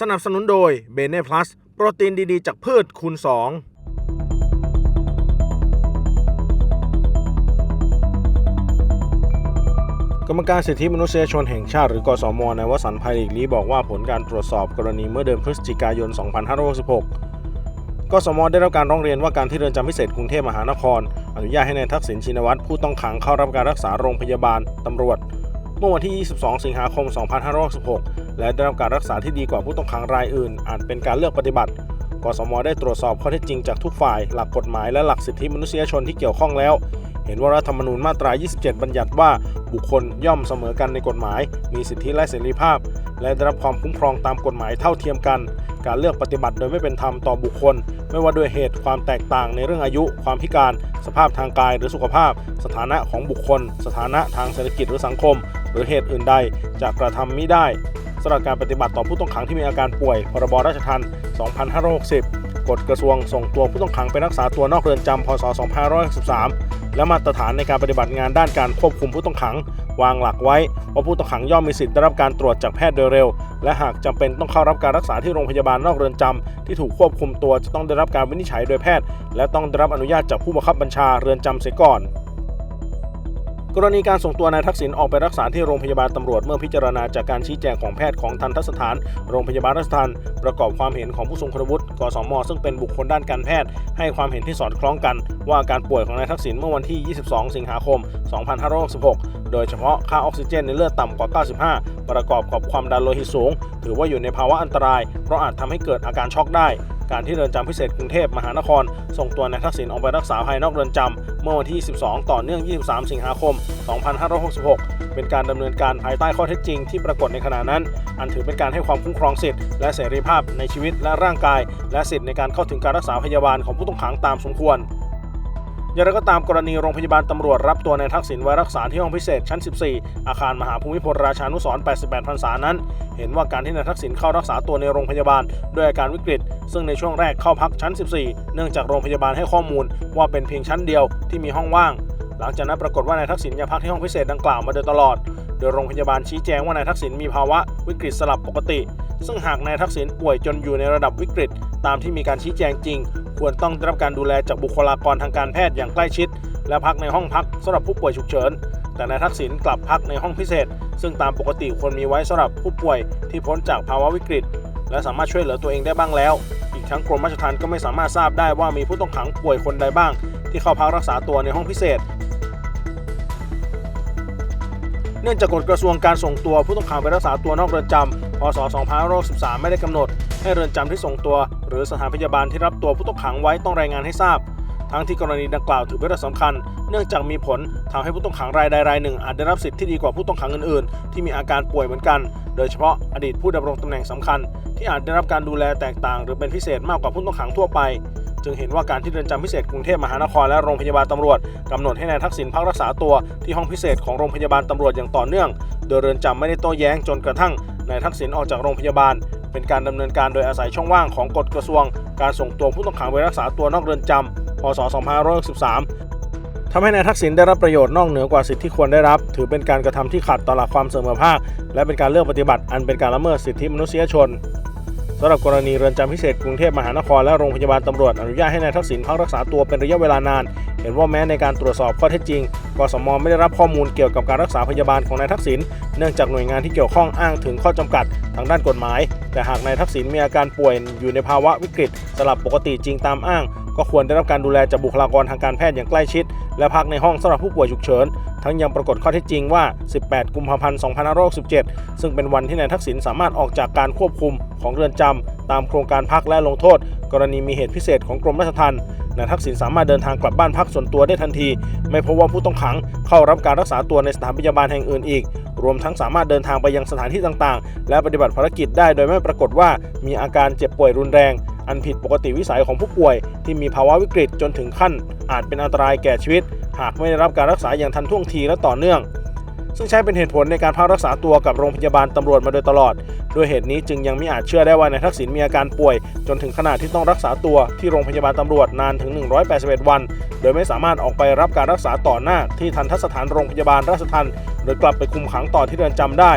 สนับสนุนโดยเบเน่พลัสโปรตีนดีๆ จากพืชคูณ2กรรมการสิทธิมนุษยชนแห่งชาติหรือกสมนายวสันต์ภัยหลีกลีบอกว่าผลการตรวจสอบกรณีเมื่อเดือนพฤศจิกายน 2566 กสมได้รับการร้องเรียนว่าการที่เรือนจำพิเศษกรุงเทพมหานคร อนุญาตให้นายทักษิณชินวัตรผู้ต้องขังเข้ารับการรักษาโรงพยาบาลตำรวจ เมื่อวันที่ 22 สิงหาคม 2566 และได้รับการรักษาที่ดีกว่าผู้ต้องขังรายอื่นอาจเป็นการเลือกปฏิบัติกสมได้ตรวจสอบข้อเท็จจริงจากทุกฝ่าย หลักกฎหมายและหลักสิทธิมนุษยชนที่เกี่ยวข้องแล้ว เห็นว่ารัฐธรรมนูญมาตรา 27 บัญญัติว่าบุคคลย่อมเสมอกันในกฎหมาย มีสิทธิและเสรีภาพ และได้รับความคุ้มครองตามกฎหมายเท่าเทียมกัน การเลือกปฏิบัติโดยไม่เป็นธรรมต่อบุคคล ไม่ว่าด้วยเหตุความแตกต่างในเรื่องอายุ ความพิการ สภาพทางกายหรือสุขภาพ สถานะของบุคคล สถานะทางเศรษฐกิจหรือสังคม หรือเหตุอื่นใดจะกระทำมิได้ สำหรับการปฏิบัติต่อผู้ต้องขังที่มีอาการป่วย พรบราชทัณฑ์ 2560 กฎกระทรวงส่งตัวผู้ต้องขังไปรักษาตัวนอกเรือนจำพศ 2563 และมาตรฐานในการปฏิบัติงานด้านการควบคุมผู้ต้องขัง วางหลักไว้ว่าผู้ต้องขังย่อมมีสิทธิ์ได้รับการตรวจจากแพทย์โดยเร็ว และหากจำเป็นต้องเข้ารับการรักษาที่โรงพยาบาลนอกเรือนจำที่ถูกควบคุมตัวจะต้องได้รับการวินิจฉัยโดยแพทย์ และต้องได้รับอนุญาตจากผู้บังคับบัญชาเรือนจำเสียก่อน กรณีการส่งตัวนายทักษิณออกไปรักษาที่โรงพยาบาลตำรวจเมื่อพิจารณาจากการชี้แจงของแพทย์ของทันทสถาน โรงพยาบาลราชทันประกอบความเห็นของผู้ทรงคุณวุฒิกสมซึ่งเป็นบุคคลด้านการแพทย์ ให้ความเห็นที่สอดคล้องกัน ว่าอาการป่วยของนายทักษิณเมื่อวันที่ 22 สิงหาคม 2566 โดยเฉพาะค่าออกซิเจนในเลือดต่ำกว่า 95 ประกอบกับความดันโลหิตสูง ถือว่าอยู่ในภาวะอันตราย เพราะอาจทำให้เกิดอาการช็อกได้ การที่เรือนจำพิเศษกรุงเทพมหานคร ส่งตัวนายทักษิณออกไปรักษาภายนอกเรือนจำเมื่อวันที่ 12 ต่อเนื่อง 23 สิงหาคม 2566 เป็นการดำเนินการภายใต้ข้อเท็จจริงที่ปรากฏในขณะนั้น อันถือเป็นการให้ความคุ้มครองสิทธิ์และเสรีภาพในชีวิตและร่างกาย และสิทธิในการเข้าถึงการรักษาพยาบาลของผู้ต้องขังตามสมควร อย่างไรก็ตามกรณีโรงพยาบาลตำรวจรับตัวนายทักษิณไว้รักษาที่ห้องพิเศษชั้น 14 อาคารมหาภูมิพลราชานุสร 88 พรรษานั้น เห็นว่าการที่นายทักษิณเข้ารักษาตัวในโรงพยาบาลด้วยอาการวิกฤต ซึ่งในช่วงแรกเข้าพักชั้น 14 เนื่องจากโรงพยาบาลให้ข้อมูลว่าเป็นเพียงชั้นเดียวที่มีห้องว่าง หลังจากนั้นปรากฏว่านายทักษิณยังพักที่ห้องพิเศษดังกล่าวมาโดยตลอด โดยโรงพยาบาลชี้แจงว่านายทักษิณมีภาวะวิกฤตสลับปกติ ซึ่งหากนายทักษิณป่วยจนอยู่ในระดับวิกฤต ตามที่มีการชี้แจงจริง ควรต้องได้รับการดูแลจากบุคลากรทางการแพทย์อย่างใกล้ชิด และพักในห้องพักสำหรับผู้ป่วยฉุกเฉิน แต่นายทักษิณกลับพักในห้องพิเศษ ซึ่งตามปกติควรมีไว้สำหรับผู้ป่วยที่พ้นจากภาวะวิกฤต และสามารถช่วยเหลือตัวเองได้บ้างแล้ว อีกทั้งกรมราชทัณฑ์ก็ไม่สามารถทราบได้ว่ามีผู้ต้องขังป่วยคนใดบ้าง ที่เข้าพักรักษาตัวในห้องพิเศษเนื่องจากกฎกระทรวงการส่งตัวผู้ต้องขังไปรักษาตัวนอกเรือนจำ พศ 2513ไม่ได้กำหนด ให้เรือนจำที่ส่งตัว รือสถานพยาบาลที่รับตัวผู้ต้องขังไว้ต้องรายงานให้ทราบ ทั้งที่กรณีดังกล่าวถือเป็นเรื่องสำคัญ เนื่องจากมีผลทำให้ผู้ต้องขังรายใดรายหนึ่ง อาจได้รับสิทธิ์ที่ดีกว่าผู้ต้องขังอื่นๆ ที่มีอาการป่วยเหมือนกัน โดยเฉพาะอดีตผู้ดำรงตำแหน่งสำคัญ ที่อาจได้รับการดูแลแตกต่าง หรือเป็นพิเศษมากกว่าผู้ต้องขังทั่วไปจึงเห็นว่าการที่เรือนจำพิเศษกรุงเทพมหานครและโรงพยาบาลตำรวจกำหนดให้นายทักษิณพักรักษาตัวที่ห้องพิเศษของโรงพยาบาลตำรวจอย่างต่อเนื่อง โดยเรือนจำไม่ได้โต้แย้งจนกระทั่งนายทักษิณออกจากโรงพยาบาล เป็นการดำเนินการโดยอาศัยช่องว่างของกฎกระทรวง การส่งตัวผู้ต้องขังไปรักษาตัวนอกเรือนจำพศ 2563ทำให้นายทักษิณได้รับประโยชน์นอกเหนือกว่าสิทธิที่ควรได้รับ ถือเป็นการกระทำที่ขัดต่อหลักความเสมอภาค และเป็นการเลือกปฏิบัติอันเป็นการละเมิดสิทธิมนุษยชนสำหรับกรณีเรือนจำพิเศษกรุงเทพมหานครและโรงพยาบาลตำรวจอนุญาตให้นายทักษิณพักรักษาตัวเป็นระยะเวลานาน เห็นว่าแม้ในการตรวจสอบข้อเท็จจริงกสมไม่ได้รับข้อมูลเกี่ยวกับการรักษาพยาบาลของนายทักษิณเนื่องจากหน่วยงานที่เกี่ยวข้องอ้างถึงข้อจำกัดทางด้านกฎหมาย แต่หากนายทักษิณมีอาการป่วยอยู่ในภาวะวิกฤตสลับปกติจริงตามอ้าง ก็ควรได้รับการดูแลจากบุคลากรทางการแพทย์อย่างใกล้ชิด และพักในห้องสำหรับผู้ป่วยฉุกเฉิน ทั้งยังปรากฏข้อเท็จจริงว่า 18 กุมภาพันธ์ 2567 ซึ่งเป็นวันที่นายทักษิณสามารถออกจากการควบคุมของเรือนจำตามโครงการพักและลงโทษ กรณีมีเหตุพิเศษของกรมราชทัณฑ์ นายทักษิณสามารถเดินทางกลับบ้านพักส่วนตัวได้ทันที ไม่พบว่าผู้ต้องขังเข้ารับการรักษาตัวในสถานพยาบาลแห่งอื่นอีก รวมทั้งสามารถเดินทางไปยังสถานที่ต่างๆ และปฏิบัติภารกิจได้โดยไม่ปรากฏว่ามีอาการเจ็บป่วยรุนแรง อันผิดปกติวิสัยของผู้ป่วย ที่มีภาวะวิกฤตจนถึงขั้น อาจเป็นอันตรายแก่ชีวิต หากไม่ได้รับการรักษาอย่างทันท่วงทีและต่อเนื่อง ซึ่งใช้เป็นเหตุผลในการพักรักษาตัวกับโรงพยาบาลตำรวจมาโดยตลอด ด้วยเหตุนี้จึงยังไม่อาจเชื่อได้ว่านายทักษิณมีอาการป่วย จนถึงขนาดที่ต้องรักษาตัวที่โรงพยาบาลตำรวจนานถึง 181 วัน โดยไม่สามารถออกไปรับการรักษาต่อหน้าที่ทันทสถานโรงพยาบาลราชทันหรือกลับไปคุมขังต่อที่เรือนจำได้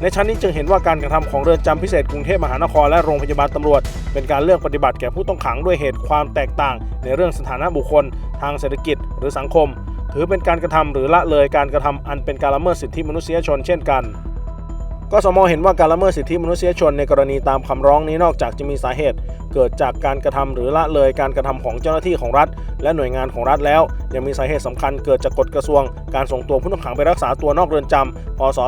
ในชั้นนี้จึงเห็นว่าการกระทำของเรือนจำพิเศษกรุงเทพมหานครและโรงพยาบาลตำรวจ เป็นการเลือกปฏิบัติแก่ผู้ต้องขังด้วยเหตุความแตกต่าง ในเรื่องสถานะบุคคล ทางเศรษฐกิจ หรือสังคม ถือเป็นการกระทำหรือละเลยการกระทำอันเป็นการละเมิดสิทธิมนุษยชนเช่นกันกสมเห็นว่าการละเมิดสิทธิมนุษยชนในกรณีตามคำร้องนี้นอกจากจะมีสาเหตุ เกิดจากการกระทำหรือละเลยการกระทำของเจ้าหน้าที่ของรัฐ และหน่วยงานของรัฐแล้ว ยังมีสาเหตุสำคัญเกิดจากกฎกระทรวง การส่งตัวผู้ต้องขังไปรักษาตัวนอกเรือนจำพศ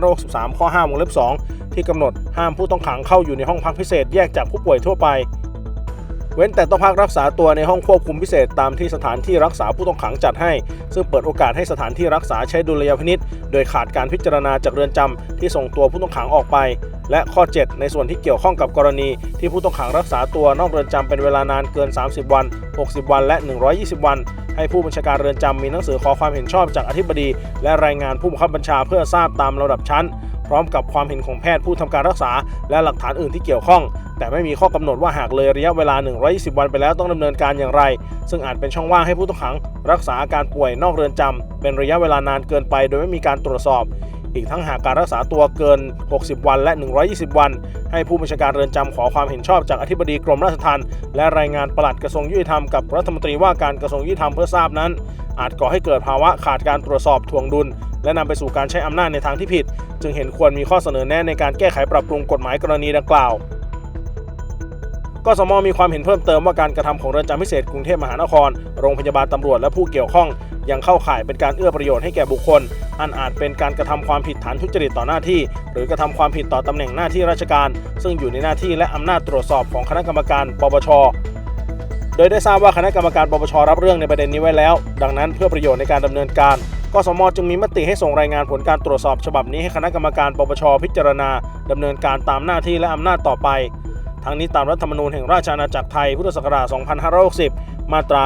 2563 ข้อ 5 วงเล็บ 2 ที่กำหนดห้ามผู้ต้องขังเข้าอยู่ในห้องพักพิเศษแยกจากผู้ป่วยทั่วไป เว้นแต่ต้องพักรักษาตัวในห้องควบคุมพิเศษตามที่สถานที่รักษาผู้ต้องขังจัดให้ ซึ่งเปิดโอกาสให้สถานที่รักษาใช้ดุลยพินิษโดยขาดการพิจารณาจากเรือนจำที่ส่งตัวผู้ต้องขังออกไป และข้อ 7 ในส่วนที่เกี่ยวข้องกับกรณีที่ผู้ต้องขังรักษาตัวนอกเรือนจำเป็นเวลานานเกิน 30 วัน 60 วัน และ 120 วัน ให้ผู้บัญชาการเรือนจำมีหนังสือขอความเห็นชอบจากอธิบดี และรายงานผู้บังคับบัญชาเพื่อทราบตามระดับชั้น พร้อมกับความเห็นของแพทย์ผู้ทำการรักษา และหลักฐานอื่นที่เกี่ยวข้อง แต่ไม่มีข้อกำหนดว่าหากเลยระยะเวลา 120 วันไปแล้วต้องดำเนินการอย่างไร ซึ่งอาจเป็นช่องว่างให้ผู้ต้องขัง รักษาอาการป่วยนอกเรือนจำเป็นระยะเวลานานเกินไป โดยไม่มีการตรวจสอบ อีกทั้งหากการรักษาตัวเกิน 60 วันและ 120 วัน ให้ผู้บัญชาการเรือนจำขอความเห็นชอบจากอธิบดีกรมราชทัณฑ์และรายงานปลัดกระทรวงยุติธรรมกับรัฐมนตรีว่าการกระทรวงยุติธรรมเพื่อทราบนั้น อาจก่อให้เกิดภาวะขาดการตรวจสอบทวงดุล และนำไปสู่การใช้อำนาจในทางที่ผิด จึงเห็นควรมีข้อเสนอแนะในการแก้ไขปรับปรุงกฎหมายกรณีดังกล่าวกสมมีความเห็นเพิ่มเติมว่าการกระทำของเรือนจำพิเศษกรุงเทพมหานคร โรงพยาบาลตำรวจและผู้เกี่ยวข้อง ยังเข้าข่ายเป็นการเอื้อประโยชน์ให้แก่บุคคล อันอาจเป็นการกระทำความผิดฐานทุจริตต่อหน้าที่ หรือกระทำความผิดต่อตำแหน่งหน้าที่ราชการ ซึ่งอยู่ในหน้าที่และอำนาจตรวจสอบของคณะกรรมการปปชโดยได้ทราบว่าคณะกรรมการปปชรับเรื่องในประเด็นนี้ไว้แล้ว ดังนั้นเพื่อประโยชน์ในการดำเนินการ กสมจึงมีมติให้ส่งรายงานผลการตรวจสอบฉบับนี้ให้คณะกรรมการปปชพิจารณาดำเนินการตามหน้าที่และอำนาจต่อไป ทั้งนี้ตามรัฐธรรมนูญแห่งราชอาณาจักรไทยพุทธศักราช 2560 มาตรา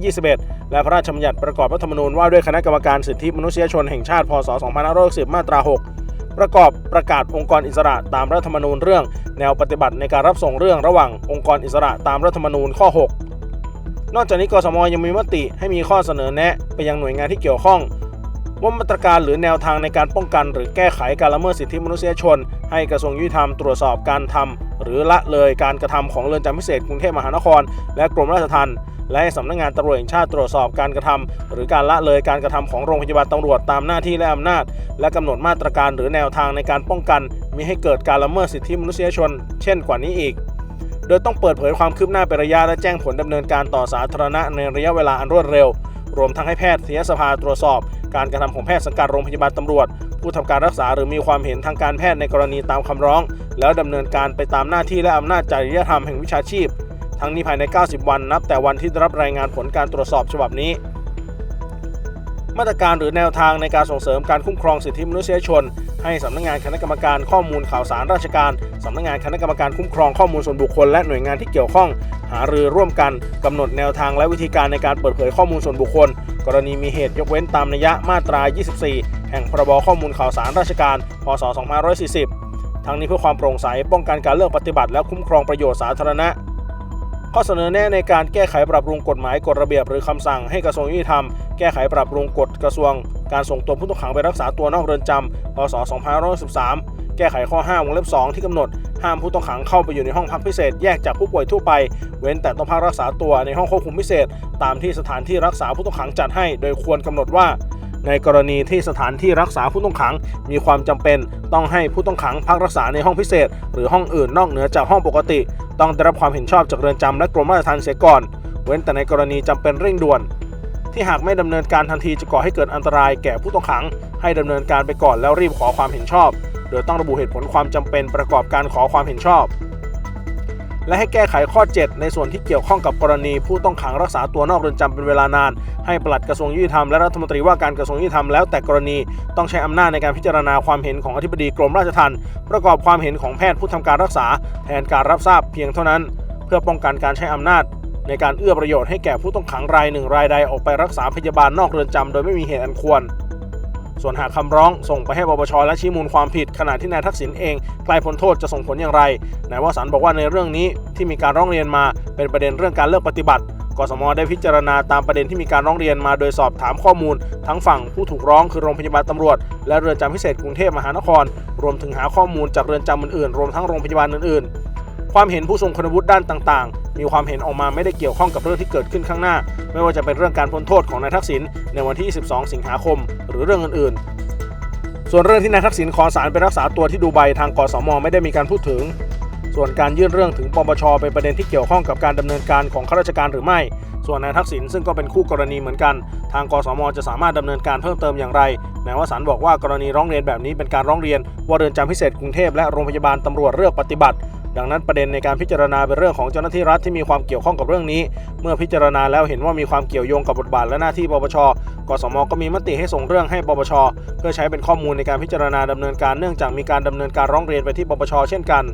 221 และพระราชบัญญัติประกอบรัฐธรรมนูญว่าด้วยคณะกรรมการสิทธิมนุษยชนแห่งชาติ พศ 2560 มาตรา 6 ประกอบประกาศองค์กรอิสระตามรัฐธรรมนูญเรื่อง แนวปฏิบัติในการรับส่งเรื่องระหว่างองค์กรอิสระตามรัฐธรรมนูญข้อ 6 นอกจากนี้กสมยังมีมติให้มีข้อเสนอแนะไปยังหน่วยงานที่เกี่ยวข้อง ว่ามาตรการหรือแนวทางในการป้องกัน หรือแก้ไขการละเมิดสิทธิมนุษยชน ให้กระทรวงยุติธรรมตรวจสอบการทำหรือละเลยการกระทำของเรือนจำพิเศษกรุงเทพมหานคร และกรมราชทัณฑ์และให้สำนักงานตำรวจแห่งชาติตรวจสอบการกระทำหรือการละเลยการกระทำของโรงพยาบาลตำรวจตามหน้าที่และอำนาจ และกำหนดมาตรการหรือแนวทางในการป้องกันมิให้เกิดการละเมิดสิทธิมนุษยชน เช่นกว่านี้อีก โดยต้องเปิดเผยความคืบหน้าเป็นระยะและแจ้งผลดำเนินการต่อสาธารณะในระยะเวลาอันรวดเร็ว รวมทั้งให้แพทยสภาตรวจสอบ การกระทำของแพทย์สังกัดโรงพยาบาลตำรวจ ผู้ทำการรักษาหรือมีความเห็นทางการแพทย์ในกรณีตามคำร้อง แล้วดำเนินการไปตามหน้าที่และอำนาจจริยธรรมแห่งวิชาชีพ ทั้งนี้ภายใน 90 วันนับแต่วันที่ได้รับรายงานผลการตรวจสอบฉบับนี้ มาตรการหรือแนวทางในการส่งเสริมการคุ้มครองสิทธิมนุษยชน ให้สำนักงานคณะกรรมการข้อมูลข่าวสารราชการสำนักงานคณะกรรมการคุ้มครองข้อมูลส่วนบุคคลและหน่วยงานที่เกี่ยวข้อง หารือร่วมกันกำหนดแนวทางและวิธีการในการเปิดเผยข้อมูลส่วนบุคคล กรณีมีเหตุยกเว้นตามนัยยะมาตรา 24 แห่งพรบข้อมูลข่าวสารราชการ พศ 2540 ทั้งนี้เพื่อความโปร่งใสป้องกันการเลือกปฏิบัติและคุ้มครองประโยชน์สาธารณะข้อเสนอแนะในการแก้ไขปรับปรุงกฎหมายกฎระเบียบหรือคำสั่งให้กระทรวงยุติธรรม แก้ไขปรับปรุงกฎกระทรวง การส่งตัวผู้ต้องขังไปรักษาตัวนอกเรือนจำพศ2513 แก้ไขข้อ 5 วงเล็บ 2 ที่กำหนด ห้ามผู้ต้องขังเข้าไปอยู่ในห้องพักพิเศษแยกจากผู้ป่วยทั่วไป เว้นแต่ต้องพักรักษาตัวในห้องควบคุมพิเศษ ตามที่สถานที่รักษาผู้ต้องขังจัดให้ โดยควรกำหนดว่าในกรณีที่สถานที่รักษาผู้ต้องขัง มีความจำเป็น ต้องให้ผู้ต้องขังพักรักษาในห้องพิเศษ หรือห้องอื่นนอกเหนือจากห้องปกติ ต้องได้รับความเห็นชอบจากเรือนจำและกรมราชทัณฑ์เสียก่อน เว้นแต่ในกรณีจำเป็นเร่งด่วน ที่หากไม่ดำเนินการทันทีจะก่อให้เกิดอันตรายแก่ผู้ต้องขัง ให้ดำเนินการไปก่อนแล้วรีบขอความเห็นชอบ โดยต้องระบุเหตุผลความจำเป็นประกอบการขอความเห็นชอบ และให้แก้ไขข้อ 7 ในส่วนที่เกี่ยวข้องกับกรณี ผู้ต้องขังรักษาตัวนอกเรือนจำเป็นเวลานาน ให้ปลัดกระทรวงยุติธรรมและรัฐมนตรีว่าการกระทรวงยุติธรรมแล้วแต่กรณีต้องใช้อำนาจในการพิจารณาความเห็นของอธิบดีกรมราชทัณฑ์ประกอบความเห็นของแพทย์ผู้ทำการรักษา แทนการรับทราบเพียงเท่านั้น เพื่อป้องกันการใช้อำนาจ ในการเอื้อประโยชน์ให้แก่ผู้ต้องขังรายหนึ่งรายใดออกไปรักษาพยาบาลนอกเรือนจำโดยไม่มีเหตุอันควร ส่วนหากคำร้องส่งไปให้ปปชและชี้มูลความผิด ขณะที่นายทักษิณเองใกล้พ้นโทษจะส่งผลอย่างไรนายวสันต์บอกว่าในเรื่องนี้ที่มีการร้องเรียนมาเป็นประเด็นเรื่องการเลิกปฏิบัติกสมได้พิจารณาตามประเด็นที่มีการร้องเรียนมาโดยสอบถามข้อมูล ทั้งฝั่งผู้ถูกร้องคือโรงพยาบาลตำรวจ และเรือนจำพิเศษกรุงเทพมหานคร รวมถึงหาข้อมูลจากเรือนจำอื่นๆ รวมทั้งโรงพยาบาลอื่นๆ ความเห็นผู้ทรงคุณวุฒิด้านต่างๆ มีความเห็นออกมาไม่ได้เกี่ยวข้องกับเรื่องที่เกิดขึ้นข้างหน้า ไม่ว่าจะเป็นเรื่องการพ้นโทษของนายทักษิณในวันที่ 12 สิงหาคม หรือเรื่องอื่นๆ ส่วนเรื่องที่นายทักษิณขอสารไปรักษาตัวที่ดูไบทางกสมไม่ได้มีการพูดถึง ส่วนการยื่นเรื่องถึงปปชเป็นประเด็นที่เกี่ยวข้องกับการดำเนินการของข้าราชการหรือไม่ ส่วนนายทักษิณซึ่งก็เป็นคู่กรณีเหมือนกัน ทางกสมจะสามารถดำเนินการเพิ่มเติมอย่างไรนายวสันบอกว่ากรณีร้องเรียนแบบนี้เป็นการร้องเรียนว่าเรือนจำพิเศษกรุงเทพและโรงพยาบาลตำรวจเลือกปฏิบัติ ดังนั้นประเด็นในการพิจารณาเป็นเรื่องของเจ้าหน้าที่รัฐที่มีความเกี่ยวข้องกับเรื่องนี้ เมื่อพิจารณาแล้วเห็นว่ามีความเกี่ยวโยงกับบทบาทและหน้าที่ปปช กสมก็มีมติให้ส่งเรื่องให้ปปช เพื่อใช้เป็นข้อมูลในการพิจารณาดำเนินการเนื่องจากมีการดำเนินการร้องเรียนไปที่ปปช เช่นกัน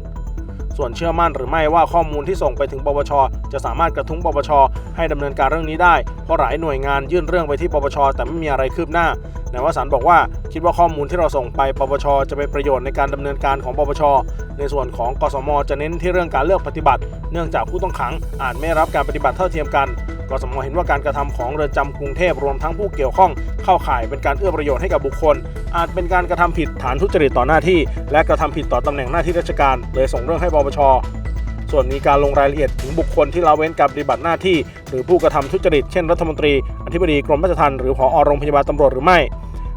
ส่วนเชื่อมั่นหรือไม่ว่าข้อมูลที่ส่งไปถึงปปช จะสามารถกระทุ้งปปช ให้ดำเนินการเรื่องนี้ได้ เพราะหลายหน่วยงานยื่นเรื่องไปที่ปปช แต่ไม่มีอะไรคืบหน้านายวสันต์บอกว่าคิดว่าข้อมูลที่เราส่งไปปปช จะเป็นประโยชน์ในการดำเนินการของปปช ในส่วนของกสมจะเน้นที่เรื่องการเลือกปฏิบัติ เนื่องจากผู้ต้องขังอาจไม่รับการปฏิบัติเท่าเทียมกัน กสมเห็นว่าการกระทำของเรือนจำกรุงเทพรวมทั้งผู้เกี่ยวข้องเข้าข่ายเป็นการเอื้อประโยชน์ให้กับบุคคล อาจเป็นการกระทำผิดฐานทุจริตต่อหน้าที่ และกระทำผิดต่อตำแหน่งหน้าที่ราชการ เลยส่งเรื่องให้ปปชส่วนมีการลงรายละเอียดถึงบุคคลที่ละเว้นการปฏิบัติหน้าที่ หรือผู้กระทำทุจริต เช่นรัฐมนตรี อธิบดีกรมราชทัณฑ์หรือผอโรงพยาบาลตำรวจหรือไม่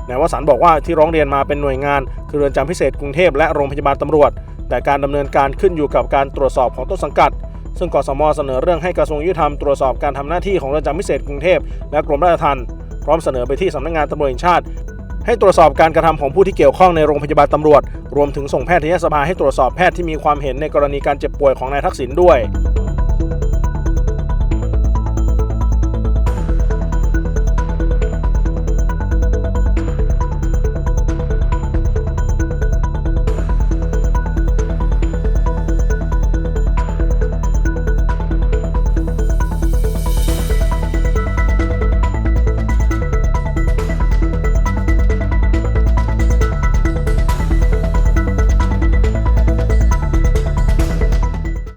นายวสันบอกว่าที่ร้องเรียนมาเป็นหน่วยงาน คือเรือนจำพิเศษกรุงเทพและโรงพยาบาลตำรวจ แต่การดำเนินการขึ้นอยู่กับการตรวจสอบของต้นสังกัด ซึ่งกสมเสนอเรื่องให้กระทรวงยุติธรรมตรวจสอบการทำหน้าที่ของเรือนจำพิเศษกรุงเทพและกรมราชทัณฑ์พร้อมเสนอไปที่สำนักงานตำรวจแห่งชาติ ให้ตรวจสอบการกระทำของผู้ที่เกี่ยวข้องในโรงพยาบาลตำรวจ รวมถึงส่งแพทยสภาให้ตรวจสอบแพทย์ที่มีความเห็นในกรณีการเจ็บป่วยของนายทักษิณด้วย